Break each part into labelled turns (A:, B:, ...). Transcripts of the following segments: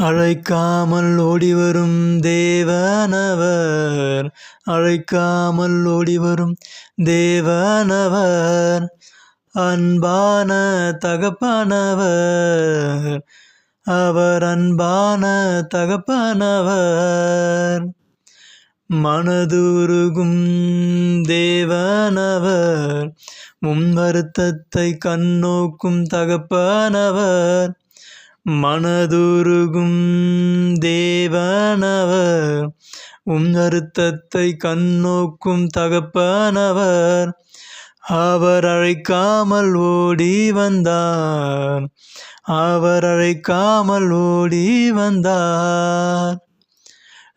A: அழைக்காமல் ஓடிவரும் தேவனவர். அழைக்காமல் ஓடிவரும் தேவனவர். அன்பான தகப்பானவர். அவர் அன்பான தகப்பானவர். மனதுருகும் தேவனவர். முன் வருத்தத்தை கண்ணோக்கும் தகப்பானவர். மனதுருகும் தேவனவர் உம் அறுத்தத்தை கண்ணோக்கும் தகப்பனவர் அவர் அழைக்காமல் ஓடி வந்தார். அவர் அழைக்காமல் ஓடி வந்தார்.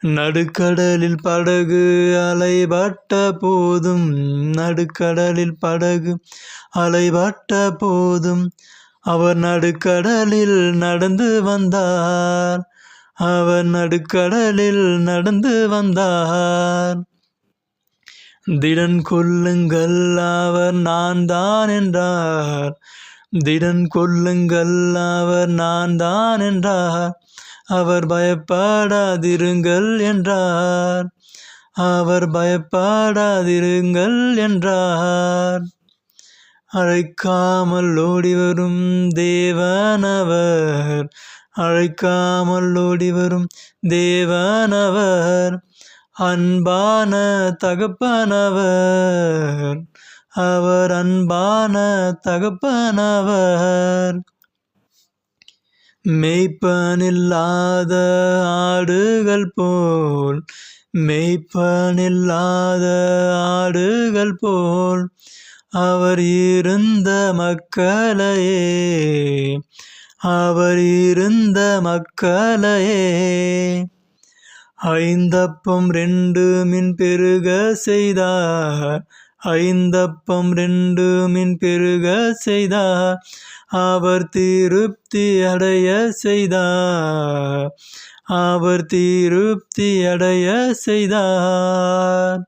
A: நடுக்கடலில் படகு அலைபட்ட போதும் நடுக்கடலில் படகு அலைபட்ட போதும் அவர் நடுக்கடலில் நடந்து வந்தார். அவர் நடுக்கடலில் நடந்து வந்தார். திடன் கொல்லுங்கள் அவர் நான் தான் என்றார். திடன் கொல்லுங்கள் அவர் நான் தான் என்றார். அவர் பயப்படாதிருங்கள் என்றார். அவர் பயப்படாதிருங்கள் என்றார். அழைக்காமல் ஓடிவரும் தேவனவர். அழைக்காமல் ஓடிவரும் தேவனவர். அன்பான தகப்பனவர். அவர் அன்பான தகப்பனவர். மெய்ப்பனில்லாத ஆடுகள் போல் மெய்ப்பனில்லாத ஆடுகள் போல் அவர் இருந்த மக்களையே அவர் இருந்த மக்களையே. ஐந்தப்பம் ரெண்டு மின் பெருக செய்தார் ஐந்தப்பம் ரெண்டு மின் பெருக செய்தார். அவர் திருப்தி அடைய செய்தார் அவர் திருப்தி அடைய செய்தார்.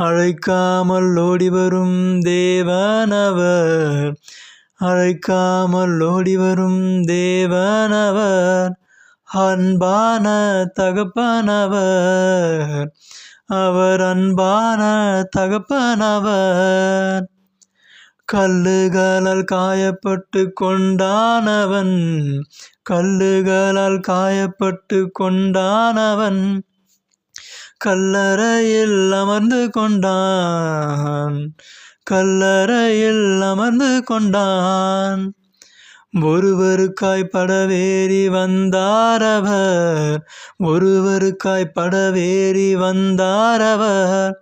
A: அழைக்காமல் ஓடிவரும் தேவனவர். அழைக்காமல் ஓடிவரும் தேவனவர். அன்பான தகப்பனவர். அவர் அன்பான தகப்பனவர். கல்லுகளால் காயப்பட்டு கொண்டானவன். கல்லுகளால் காயப்பட்டு கொண்டானவன். கல்லறையில் அமர்ந்து கொண்டான். கல்லறையில் அமர்ந்து கொண்டான். ஒருவருக்காய் படவேறி வந்தாரவர் ஒருவருக்காய் படவேறி வந்தாரவர்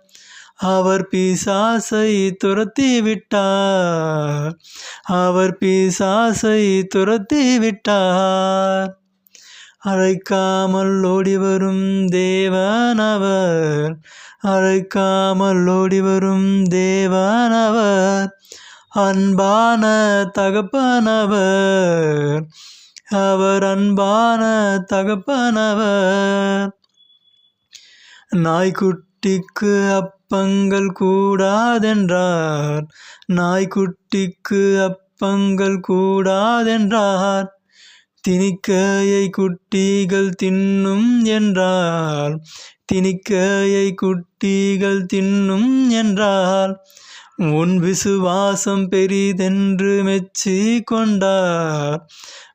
A: அவர். பிசாசை துரத்தி விட்டார். அவர் பிசாசை துரத்தி விட்டார். அழைக்காமல் ஓடி வரும் தேவனவர் அழைக்காமல் ஓடி வரும் தேவானவர் அன்பான தகப்பனவர். அவர் அன்பான தகப்பனவர். நாய்க்குட்டிக்கு அப்பங்கள் கூடாதென்றார். நாய்க்குட்டிக்கு அப்பங்கள் கூடாதென்றார். திணிக்கையை குட்டிகள் தின்னும் என்றால் திணிக்கையை குட்டிகள் தின்னும் என்றால் உன் விசுவாசம் பெரிதென்று மெச்சி கொண்டார்.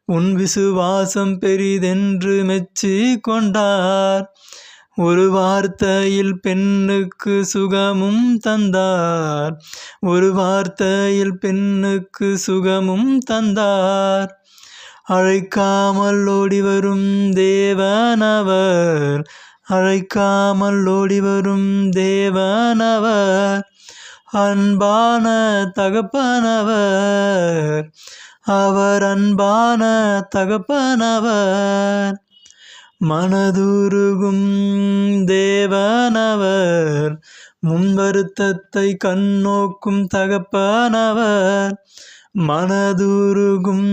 A: உன் விசுவாசம் பெரிதென்று மெச்சி கொண்டார். ஒரு வார்த்தையில் பெண்ணுக்கு சுகமும் தந்தார். ஒரு வார்த்தையில் பெண்ணுக்கு சுகமும் தந்தார். அழைக்காமல் ஓடிவரும் தேவனவர். அழைக்காமல் ஓடிவரும் தேவனவர். அன்பான தகப்பனவர். அவர் அன்பான தகப்பனவர். மனதுருகும் தேவனவர். முன்வருத்தத்தை கண்ணோக்கும் தகப்பனவர். மனதுருகும்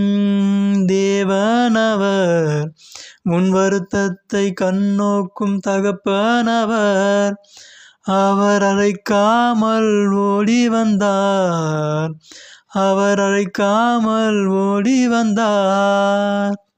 A: தேவனவர் முன் வருத்தத்தை கண்ணோக்கும் தகப்பனவர். அவர் அழைக்காமல் ஓடி வந்தார். அவர் அழைக்காமல் ஓடி வந்தார்.